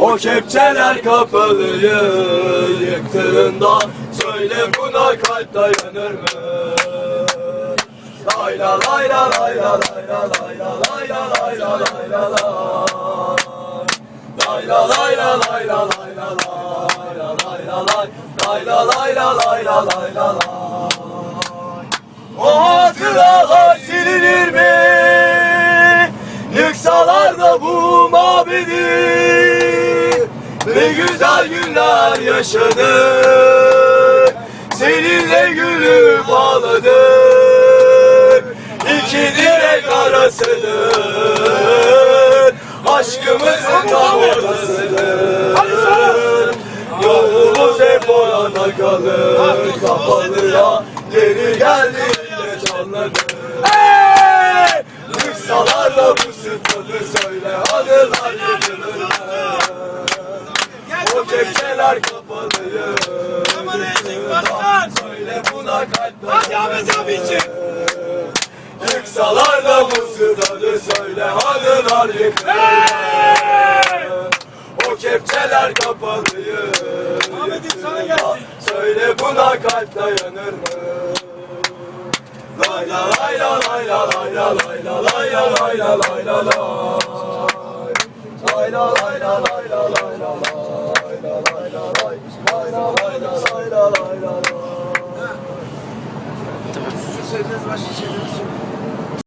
O kepçeler kapalıyı yıktığında Söyle buna kalp dayanır mı? Lay la lay la lay la lay la lay la lay la lay la lay la lay Lay la bu mabedi Ne güzel günler yaşadık Seninle gülüp ağladık İki direk arasıdır Aşkımızın tam ortasıdır Yolumuz hep orada kalır. Kapalıya geri geldiğinde O kepçeler kapalıyı Söyle buna kalp Hadi Ahmet abi için. Yıksalar da bu sıfadı söyle Anılar yıkılır O kepçeler kapalıyı Ahmet'im sana gelsin. Söyle buna kalp dayanır mı? Lay la lay la lay la lay la lay la lay la lay la lay la Lay la lay la lay la lay la lay la lay la lay Lay la lay la lay la lay la lay Söylediğiniz başka şeyleri söyle.